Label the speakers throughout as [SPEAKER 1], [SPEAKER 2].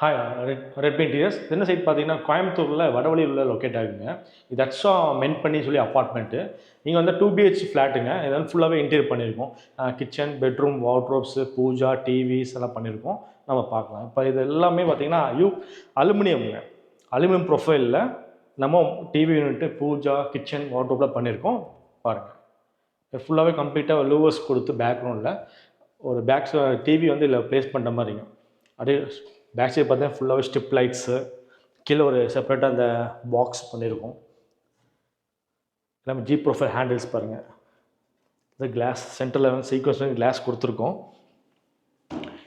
[SPEAKER 1] Hi red red interiors என்ன side பார்த்தீங்கன்னா கோயம்புத்தூரில் வடவழியில் உள்ள லொக்கேட் ஆகுங்க. இது அட்ஸா மென்ட் பண்ணி சொல்லி அப்பார்ட்மெண்ட்டு இங்கே வந்து டூ பிஹெச் ஃப்ளாட்டுங்க இது வந்து ஃபுல்லாகவே இன்டீரியர் பண்ணியிருக்கோம் kitchen bedroom wardrobes pooja TVs எல்லாம் பண்ணியிருக்கோம் நம்ம பார்க்கலாம். இப்போ இது எல்லாமே பார்த்தீங்கன்னா யூ அலுமினியம்ங்க. அலுமினியம் ப்ரொஃபைலில் நம்ம டிவி யூனிட்டு பூஜா கிச்சன் வார்ட்ரோப்லாம் பண்ணியிருக்கோம் பாருங்கள் ஃபுல்லாகவே கம்ப்ளீட்டாக லூவர்ஸ் கொடுத்து பேக்ரவுண்டில் ஒரு பேக்ஸ் டிவி வந்து இதில் ப்ளேஸ் பண்ணுற மாதிரிங்க. அப்படியே பேக் சைடு பார்த்தீங்கன்னா ஃபுல்லாகவே ஸ்டிப் லைட்ஸு கீழே ஒரு செப்பரேட்டாக அந்த பாக்ஸ் பண்ணியிருக்கோம். எல்லாமே ஜி ப்ரொஃபைல் ஹேண்டில்ஸ் பாருங்கள் இந்த கிளாஸ் சென்டரில் வந்து சீக்வன்ஸ் கிளாஸ் கொடுத்துருக்கோம்.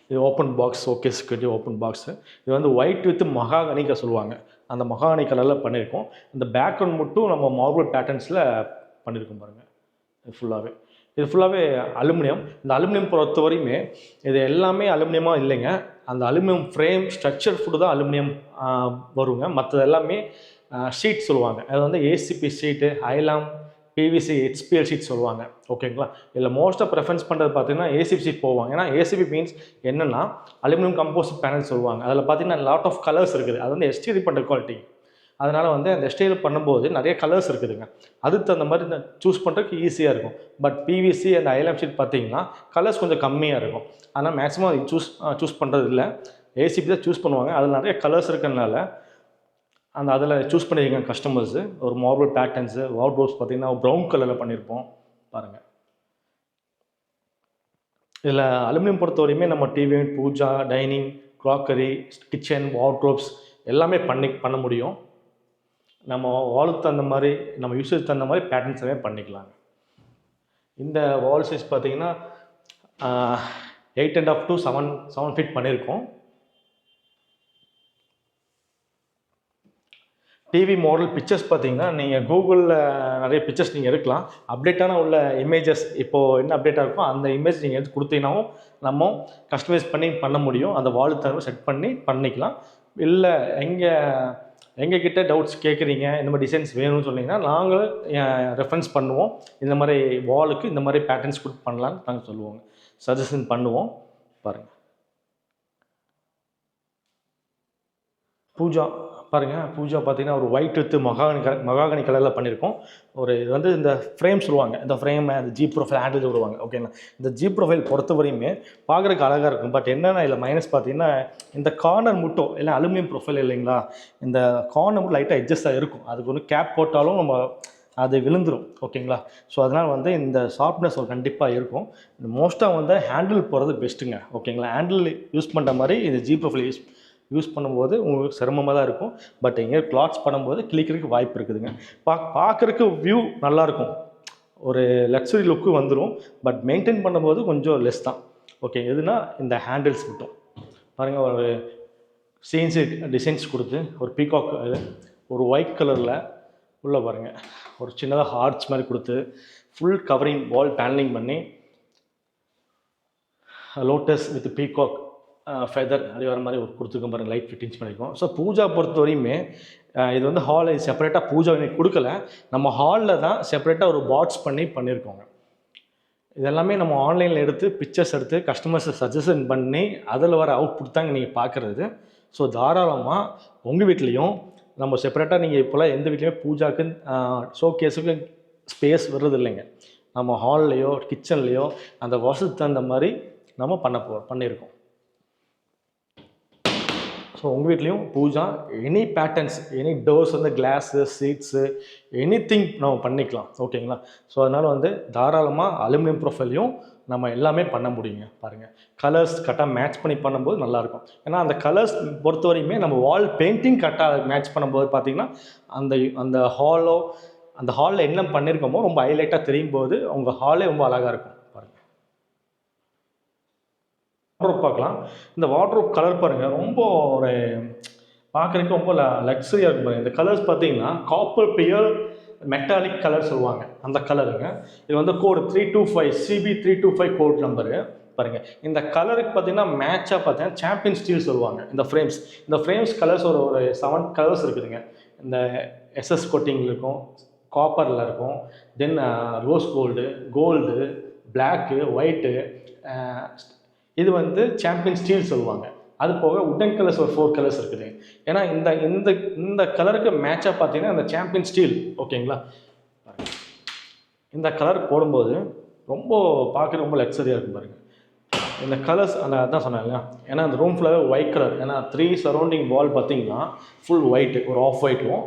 [SPEAKER 1] இது open box okay security open box இது வந்து ஒயிட் வித் மகாகனிக்கா சொல்லுவாங்க. அந்த மகாகனி கலரில் பண்ணியிருக்கோம். இந்த பேக்ரவுண்ட் மட்டும் நம்ம மார்பிள் பேட்டர்ன்ஸில் பண்ணியிருக்கோம் பாருங்கள் இது ஃபுல்லாகவே இது ஃபுல்லாகவே அலுமினியம். இந்த அலுமினியம் பொறுத்த வரையுமே இது எல்லாமே அலுமினியமாக இல்லைங்க. அந்த அலுமினியம் ஃப்ரேம் ஸ்ட்ரக்சர் ஃபுட்டு தான் அலுமினியம் வருங்க. மற்றது எல்லாமே ஷீட் சொல்லுவாங்க. அது வந்து ஏசிபி ஷீட்டு ஐலாம் பிவிசி ஹெச்பிஎல் ஷீட் சொல்லுவாங்க. ஓகேங்களா இதில் மோஸ்ட்டாக ப்ரெஃபரன்ஸ் பண்ணுறது பார்த்தீங்கன்னா ஏசிபி ஷீட் போவாங்க. ஏன்னா ஏசிபி மீன்ஸ் என்னென்னா அலுமினியம் கம்போஸ்ட் பேனல் சொல்லுவாங்க. அதில் பார்த்தீங்கன்னா லாட் ஆஃப் கலர்ஸ் இருக்குது. அது வந்து எஸ்டிடி பண்ணுற குவாலிட்டி அதனால் வந்து அந்த ஸ்டைல் பண்ணும்போது நிறைய கலர்ஸ் இருக்குதுங்க. அதுக்கு தகுந்த மாதிரி சூஸ் பண்ணுறதுக்கு ஈஸியாக இருக்கும். பட் பிவிசி அந்த ஐலம் ஷீட் பார்த்தீங்கன்னா கலர்ஸ் கொஞ்சம் கம்மியாக இருக்கும். ஆனால் மேக்ஸிமம் சூஸ் சூஸ் பண்ணுறது இல்லை ஏசிபி தான் சூஸ் பண்ணுவாங்க. அதில் நிறைய கலர்ஸ் இருக்கிறதுனால அந்த அதில் சூஸ் பண்ணியிருக்காங்க கஸ்டமர்ஸு ஒரு மார்பிள் பேட்டர்ன்ஸு வார்ட்ரோப்ஸ் பார்த்தீங்கன்னா ப்ரௌன் கலரில் பண்ணியிருப்போம் பாருங்கள் இதில் அலுமினியம் பொறுத்த வரையுமே நம்ம TV pooja dining crockery kitchen wardrobes எல்லாமே பண்ணி பண்ண முடியும். நம்ம வாலுக்கு தகுந்த மாதிரி நம்ம யூசேஜ் தகுந்த மாதிரி பேட்டர்ன்ஸாகவே பண்ணிக்கலாங்க. இந்த வால் சைஸ் பார்த்தீங்கன்னா eight and half to seven seven feet பண்ணியிருக்கோம். டிவி மாடல் பிக்சர்ஸ் பார்த்தீங்கன்னா நீங்கள் கூகுளில் நிறைய பிக்சர்ஸ் நீங்கள் எடுக்கலாம். அப்டேட்டான உள்ள இமேஜஸ் இப்போது என்ன அப்டேட்டாக இருக்கோ அந்த இமேஜ் நீங்கள் எடுத்து கொடுத்தீங்கன்னாவும் நம்ம கஸ்டமைஸ் பண்ணி பண்ண முடியும். அந்த வால் தரவை செட் பண்ணி பண்ணிக்கலாம். இல்லை எங்கே எங்ககிட்ட டவுட்ஸ் கேட்குறீங்க இந்த மாதிரி டிசைன்ஸ் வேணும்னு சொன்னீங்கன்னா நாங்கள் ரெஃபரன்ஸ் பண்ணுவோம். இந்த மாதிரி வாலுக்கு இந்த மாதிரி பேட்டர்ன்ஸ் கொடுத்து பண்ணலான்னு நாங்கள் சொல்லுவோங்க. சஜஷன் பண்ணுவோம். பாருங்கள் பூஜா பாருங்கள் பூஜா பார்த்தீங்கன்னா ஒரு white with mahogany colour mahogany கலரில் பண்ணியிருக்கோம் ஒரு இது வந்து இந்த ஃப்ரேம் சொல்லுவாங்க இந்த ஃப்ரேம் அந்த ஜி ப்ரொஃபைல் ஹேண்டில் விடுவாங்க. ஓகேங்களா இந்த ஜி ப்ரொஃபைல் பொறுத்த வரையுமே பார்க்குறதுக்கு அழகாக இருக்கும். பட் என்னென்னா இதில் மைனஸ் பார்த்தீங்கன்னா இந்த கார்னர் மட்டும் இல்லை அலுமினியம் ப்ரொஃபைல் இல்லைங்களா? இந்த கார்னர் மட்டும் லைட்டாக அட்ஜஸ்டாக இருக்கும். அதுக்கு ஒன்று கேப் போட்டாலும் நம்ம அது விழுந்துடும் ஓகேங்களா ஸோ அதனால் வந்து இந்த சாஃப்ட்னஸ் ஒரு கண்டிப்பாக இருக்கும். மோஸ்ட்டாக வந்து ஹேண்டில் போகிறது பெஸ்ட்டுங்க ஓகேங்களா ஹேண்டில் யூஸ் பண்ணுற மாதிரி இந்த ஜி ப்ரொஃபைல் யூஸ் யூஸ் பண்ணும்போது உங்களுக்கு சிரமமாக தான் இருக்கும். பட் எங்கேயோ கிளாத்ஸ் பண்ணும்போது கிளிக்கிறதுக்கு வாய்ப்பு இருக்குதுங்க. பா பார்க்குறக்கு வியூ நல்லாயிருக்கும். ஒரு லக்ஸரி லுக்கு வந்துடும் பட் மெயின்டைன் பண்ணும்போது கொஞ்சம் லெஸ் தான். ஓகே எதுனா இந்த ஹேண்டில்ஸ் மட்டும். பாருங்கள் ஒரு சீன்ஸு டிசைன்ஸ் கொடுத்து ஒரு பீகாக் ஒரு ஒயிட் கலரில் உள்ளே பாருங்கள் ஒரு சின்னதாக ஹார்ட்ஸ் மாதிரி கொடுத்து ஃபுல் கவரிங் வால் பேனலிங் பண்ணி லோட்டஸ் வித் பீகாக் ஃபெதர் அப்படி வர மாதிரி ஒரு கொடுத்துருக்கோம் பாருங்கள் லைட் ஃபிட்டிங்ஸ் பண்ணியிருக்கோம் ஸோ பூஜா பொறுத்த வரையுமே இது வந்து ஹால் செப்பரேட்டாக பூஜா எனக்கு கொடுக்கல. நம்ம ஹாலில் தான் செப்பரேட்டாக ஒரு பாட்ஸ் பண்ணி பண்ணியிருக்கோங்க இதெல்லாமே நம்ம ஆன்லைனில் எடுத்து பிக்சர்ஸ் எடுத்து கஸ்டமர்ஸை சஜஷன் பண்ணி அதில் வர அவுட்புட் தாங்க நீங்கள் பார்க்குறது ஸோ தாராளமாக உங்கள் வீட்லேயும் நம்ம செப்பரேட்டாக நீங்கள் இப்போலாம் எந்த வீட்லேயுமே பூஜாக்கு ஷோ கேஸுக்கு ஸ்பேஸ் வர்றது இல்லைங்க நம்ம ஹால்லையோ கிச்சன்லேயோ அந்த வசதி தகுந்த மாதிரி நம்ம பண்ண போ பண்ணியிருக்கோம் ஸோ உங்கள் வீட்லேயும் pooja any patterns any doors வந்து கிளாஸு சீட்ஸு எனி திங் நம்ம பண்ணிக்கலாம். ஓகேங்களா ஸோ அதனால் வந்து தாராளமாக அலுமினியம் ப்ரொஃபைலையும் நம்ம எல்லாமே பண்ண முடியுங்க. பாருங்கள் கலர்ஸ் கரெக்டாக மேட்ச் பண்ணி பண்ணும்போது நல்லாயிருக்கும். ஏன்னா அந்த கலர்ஸ் பொறுத்த வரையுமே நம்ம வால் பெயிண்டிங் கரெக்டாக மேட்ச் பண்ணும்போது பார்த்திங்கன்னா அந்த அந்த ஹாலோ அந்த ஹாலில் என்ன பண்ணியிருக்கோமோ ரொம்ப ஹைலைட்டாக தெரியும் போது உங்கள் ஹாலே ரொம்ப அழகாக இருக்கும் பாருங்கள் வாட்ரோப் பார்க்கலாம். இந்த வாட்ரோப் கலர் பாருங்கள் ரொம்ப ஒரு பார்க்குறதுக்கு ரொம்ப லக்ஸரியாக இருக்கும் பாருங்கள் இந்த கலர்ஸ் பார்த்தீங்கன்னா காப்பர் பியர் மெட்டாலிக் கலர் சொல்லுவாங்க. அந்த கலருங்க இது வந்து code three two five CP three two five code number பாருங்கள் இந்த கலருக்கு பார்த்தீங்கன்னா மேட்சாக பார்த்தீங்கன்னா சாம்பியன் ஸ்டீல் சொல்லுவாங்க. இந்த ஃப்ரேம்ஸ் இந்த ஃப்ரேம்ஸ் கலர்ஸ் ஒரு ஒரு செவன் கலர்ஸ் இருக்குதுங்க. இந்த எஸ்எஸ் கோட்டிங்கில் இருக்கும் காப்பரில் இருக்கும். Then rose gold gold black white இது வந்து சாம்பியன் ஸ்டீல் சொல்லுவாங்க. அது போக உடன் கலர்ஸ் ஒரு ஃபோர் கலர்ஸ் இருக்குது. ஏன்னா இந்த இந்த இந்த கலருக்கு மேட்சாக பார்த்தீங்கன்னா அந்த சாம்பியன் ஸ்டீல் ஓகேங்களா இந்த கலர் போடும்போது ரொம்ப பார்க்க ரொம்ப லக்ஸரியாக இருக்கும் பாருங்க. இந்த கலர்ஸ் அந்த அதான் சொன்னாங்க ஏன்னா அந்த ரூம் ஃபுல்லாகவே ஒயிட் கலர் ஏன்னா த்ரீ சரௌண்டிங் வால் பார்த்தீங்கன்னா ஃபுல் ஒயிட்டு ஒரு ஆஃப் ஒயிட்டும்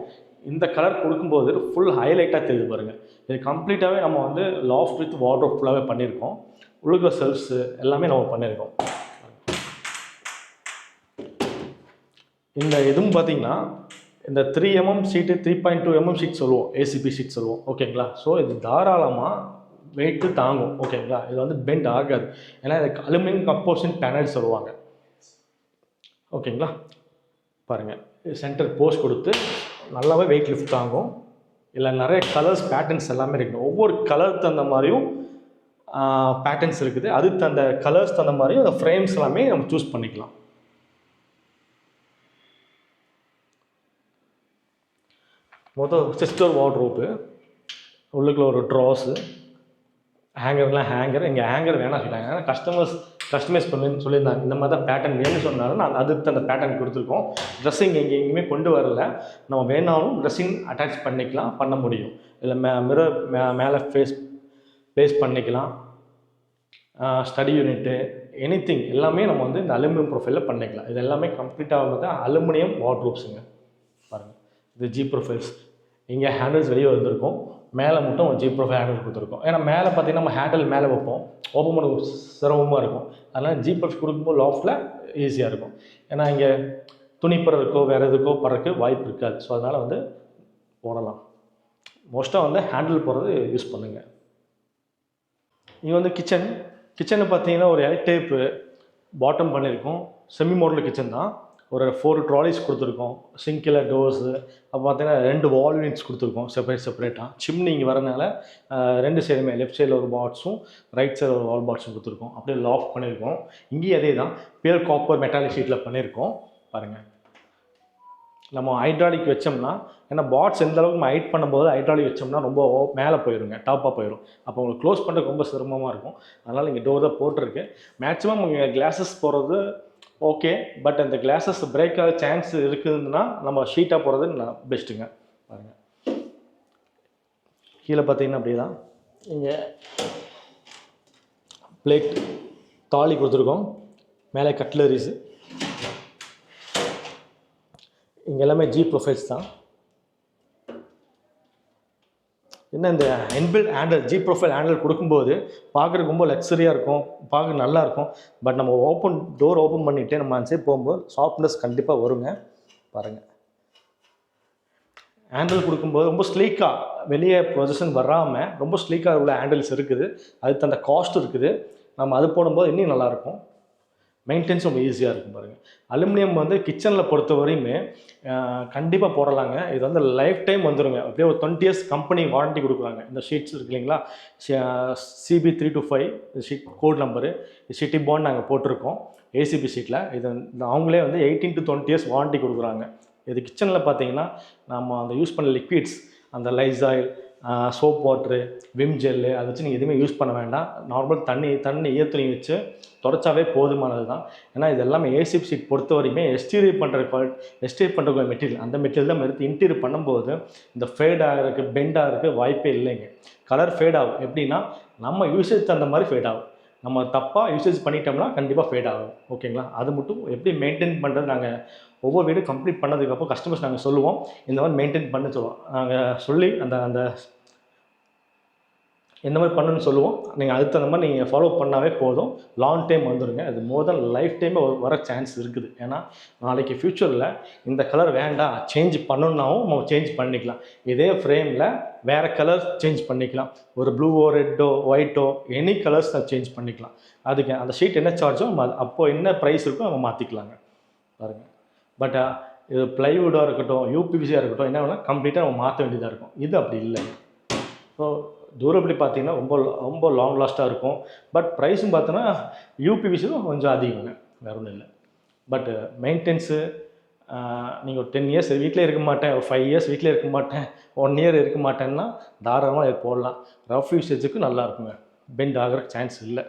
[SPEAKER 1] இந்த கலர் கொடுக்கும்போது ஃபுல் ஹைலைட்டாக தெரியுது பாருங்கள் இது கம்ப்ளீட்டாகவே நம்ம வந்து லாஃப்ட் வித் வார்ட்ரோப் ஃபுல்லாகவே பண்ணியிருக்கோம். உழுகிற செல்ஃப்ஸு எல்லாமே நம்ம பண்ணியிருக்கோம். இந்த இதுவும் பார்த்தீங்கன்னா இந்த three MM sheet three point two MM sheet சொல்லுவோம். ஏசிபி ஷீட் சொல்லுவோம். ஓகேங்களா ஸோ இது தாராளமாக வெயிட்டு தாங்கும். ஓகேங்களா இது வந்து பெண்ட் ஆகாது. ஏன்னா இதுக்கு அலுமினியம் கம்போசிஷன் பேனல் சொல்லுவாங்க. ஓகேங்களா பாருங்கள் சென்டர் போஸ்ட் கொடுத்து நல்லாவே வெயிட் லிஃப்ட் தாங்கும். இல்லை நிறைய கலர்ஸ் பேட்டர்ன்ஸ் எல்லாமே இருக்குது ஒவ்வொரு கலருக்கு தகுந்த மாதிரியும் பேட்டர்ன்ஸ் இருக்குது. அதுக்கு தகுந்த கலர்ஸ் தகுந்த மாதிரியும் அந்த ஃப்ரேம்ஸ் எல்லாமே நம்ம சூஸ் பண்ணிக்கலாம். மொத்தம் சிஸ்டர் வார்ட்ரோப்பு உள்ளுக்குள்ள ஒரு ட்ராஸு ஹேங்கர்லாம் ஹேங்கர் இங்கே ஹேங்கர் வேணாம் சொல்லிட்டாங்க ஏன்னா கஸ்டமர்ஸ் கஸ்டமைஸ் பண்ணுன்னு சொல்லியிருந்தாங்க. இந்த மாதிரி தான் பேட்டர்ன் வேணும்னு சொன்னாலும் நான் அதுக்கு அந்த பேட்டர்ன் கொடுத்துருக்கோம். ட்ரெஸ்ஸிங் எங்கே எங்கேயுமே கொண்டு வரல. நம்ம வேணாலும் ட்ரெஸ்ஸிங் அட்டாச் பண்ணிக்கலாம் பண்ண முடியும். இல்லை மே மிரர் மே மேலே ஃபேஸ் ப்ளேஸ் பண்ணிக்கலாம். ஸ்டடி யூனிட்டு எனி எல்லாமே நம்ம வந்து இந்த அலுமினியம் ப்ரொஃபைலில் பண்ணிக்கலாம். இது எல்லாமே கம்ப்ளீட்டாக வந்து அலுமினியம் வார்ட்ரோப்ஸுங்க பாருங்கள் இது ஜி ப்ரொஃபைல்ஸ் இங்கே ஹேண்டில்ஸ் வெளியே வந்திருக்கும். மேலே மட்டும் ஜி ப்ரொஃபைல் ஹேண்டில் கொடுத்துருக்கோம். ஏன்னா மேலே பார்த்தீங்கன்னா நம்ம ஹேண்டில் மேலே வைப்போம். ஓப்பன் பண்ண சிரமமாக இருக்கும். அதனால் ஜி ப்ரொஃபைல் கொடுக்கும்போது லாஃப்டில் ஈஸியாக இருக்கும். ஏன்னா இங்கே துணி பறக்கோ வேறு எதுக்கோ பறக்க வாய்ப்பு இருக்காது. ஸோ அதனால் வந்து போடலாம். மோஸ்ட்டாக வந்து ஹேண்டில் போடுறது யூஸ் பண்ணுங்கள் இங்கே வந்து கிச்சன் கிச்சனை பார்த்தீங்கன்னா ஒரு எல் டேப்பு பாட்டம் பண்ணியிருக்கோம் செமி மாடல் கிச்சன் தான். ஒரு ஃபோர் ட்ராலிஸ் கொடுத்துருக்கோம். சிங்கில் டோர்ஸு அப்போ பார்த்தீங்கன்னா ரெண்டு வால் யூனிட்ஸ் கொடுத்துருக்கோம் செப்பரேட் செப்பரேட்டாக சிம்னி இங்கே வரனால ரெண்டு சைடுமே லெஃப்ட் சைடில் ஒரு பாட்ஸும் ரைட் சைடில் ஒரு வால் பாட்ஸும் கொடுத்துருக்கோம். அப்படியே லாஃப் பண்ணியிருக்கோம் இங்கேயும் அதே தான் பியர் காப்பர் மெட்டாலிக் ஷீட்டில் பண்ணியிருக்கோம் பாருங்கள் நம்ம ஹைட்ராலிக் வச்சோம்னா ஏன்னா பாட்ஸ் எந்த அளவுக்கு நம்ம ஹைட் பண்ணும்போது ஹைட்ராலிக் வச்சோம்னா ரொம்ப மேலே போயிருங்க டாப்பாக போயிடும் அப்போ உங்களுக்கு க்ளோஸ் பண்ணுறதுக்கு ரொம்ப சிரமமாக இருக்கும். அதனால் இங்கே டோர் தான் போட்டிருக்கு. மேக்ஸிமம் இங்கே கிளாஸஸ் போடுறது ஓகே பட் அந்த கிளாஸஸ் பிரேக் ஆக சான்ஸ் இருக்குதுன்னா நம்ம ஷீட்டாக போகிறது நான் பெஸ்ட்டுங்க பாருங்கள் கீழே பார்த்தீங்கன்னா அப்படி தான் இங்கே பிளேட் தாலி கொடுத்துருக்கோம். மேலே கட்லரிஸு இங்கே எல்லாமே ஜி ப்ரொஃபைல்ஸ் தான். என்ன இந்த inbuilt handle G profile handle கொடுக்கும்போது பார்க்குறதுக்கு ரொம்ப லக்ஸரியாக இருக்கும் பார்க்க நல்லாயிருக்கும் பட் நம்ம ஓப்பன் டோர் ஓப்பன் பண்ணிவிட்டு நம்ம அந்த போகும்போது சாஃப்ட்னஸ் கண்டிப்பாக வருங்க. பாருங்கள் ஹேண்டில் கொடுக்கும்போது ரொம்ப ஸ்லீக்காக வெளியே ப்ரொஜெக்ஷன் வராமல் ரொம்ப ஸ்லீக்காக உள்ள ஹேண்டில்ஸ் இருக்குது. அதுக்கு அந்த காஸ்ட் இருக்குது. நம்ம அது போடும்போது இன்னும் நல்லாயிருக்கும் மெயின்டெனன்ஸ் ரொம்ப ஈஸியாக இருக்கும் பாருங்கள் அலுமினியம் வந்து கிச்சனில் பொறுத்த வரையுமே கண்டிப்பாக போடலாங்க. இது வந்து லைஃப் டைம் வந்துடுங்க அப்படியே ஒரு டுவெண்ட்டி இயர்ஸ் கம்பெனி வாரண்டி கொடுக்குறாங்க. இந்த ஷீட்ஸ் இருக்கு இல்லைங்களா? CP three two five sheet code number city bond நாங்கள் போட்டிருக்கோம். ஏசிபி ஷீட்டில் இது இந்த அவங்களே வந்து eighteen to twenty years warranty கொடுக்குறாங்க. இது கிச்சனில் பார்த்தீங்கன்னா நம்ம அந்த யூஸ் பண்ண லிக்விட்ஸ் அந்த Lizol soap water Vim gel அதை வச்சு நீங்கள் எதுவுமே யூஸ் பண்ண வேண்டாம். நார்மல் தண்ணி தண்ணி ஈரத்துணி வச்சு தொடச்சாவே போதுமானது தான் ஏன்னா இது எல்லாமே ஏசிப் சீட் பொறுத்த வரையுமே எஸ்டீரியர் பண்ணுற குவாலிட்டி எஸ்டீரியர் பண்ணுற மெட்டீரியல் அந்த மெட்டீரியல் தான் எடுத்து இன்டீரியர் பண்ணும்போது இந்த ஃபேட் ஆகிறதுக்கு பெண்ட் ஆகிறதுக்கு வாய்ப்பே இல்லைங்க. கலர் ஃபேட் ஆகும். எப்படின்னா நம்ம யூசேஜ் தகுந்த மாதிரி ஃபேட் ஆகும். நம்ம தப்பாக யூசேஜ் பண்ணிட்டோம்னா கண்டிப்பாக ஃபேட் ஆகும். ஓகேங்களா அது மட்டும் எப்படி மெயின்டைன் பண்ணுறது நாங்கள் ஒவ்வொரு வீடும் கம்ப்ளீட் பண்ணதுக்கப்புறம் கஸ்டமர்ஸ் நாங்கள் சொல்லுவோம். இந்த மாதிரி மெயின்டைன் பண்ண சொல்லுவோம். நாங்கள் சொல்லி அந்த அந்த எந்த மாதிரி பண்ணணும்னு சொல்லுவோம். நீங்கள் அதுக்கு தகுந்த மாதிரி நீங்கள் ஃபாலோ பண்ணாவே போதும். லாங் டைம் வந்துடுங்க அது மோர் தென் லைஃப் டைமே வர சான்ஸ் இருக்குது. ஏன்னா நாளைக்கு ஃப்யூச்சரில் இந்த கலர் வேண்டாம் சேஞ்ச் பண்ணணுன்னாவும் நம்ம சேஞ்ச் பண்ணிக்கலாம். இதே ஃப்ரேமில் வேறு கலர் சேஞ்ச் பண்ணிக்கலாம். ஒரு ப்ளூவோ ரெட்டோ ஒயிட்டோ எனி கலர்ஸ் சேஞ்ச் பண்ணிக்கலாம். அதுக்கு அந்த ஷீட் என்ன சார்ஜோ நம்ம அப்போது அப்போ என்ன ப்ரைஸ் இருக்கோ நம்ம மாற்றிக்கலாங்க பாருங்கள் பட் இது ப்ளைவுட்டாக இருக்கட்டும் யூபிபிசியாக இருக்கட்டும் என்ன வேணால் கம்ப்ளீட்டாக நம்ம மாற்ற வேண்டியதாக இருக்கும். இது அப்படி இல்லை ஸோ டூரபிளி பார்த்தீங்கன்னா ரொம்ப ரொம்ப லாங் லாஸ்ட்டாக இருக்கும். பட் ப்ரைஸும் பார்த்தோன்னா யூபிவிசியும் கொஞ்சம் அதிகங்க. வேற ஒன்றும் இல்லை. பட் மெயின்டெனன்ஸு நீங்கள் ஒரு டென் இயர்ஸ் வீட்டிலே இருக்க மாட்டேன் ஒரு ஃபைவ் இயர்ஸ் வீட்டிலே இருக்க மாட்டேன் ஒன் இயர் இருக்க மாட்டேன்னா தாராளமாக இது போடலாம் ரஃப் யூசேஜுக்கு நல்லா இருக்குங்க. பெண்ட் ஆகிற சான்ஸ் இல்லை.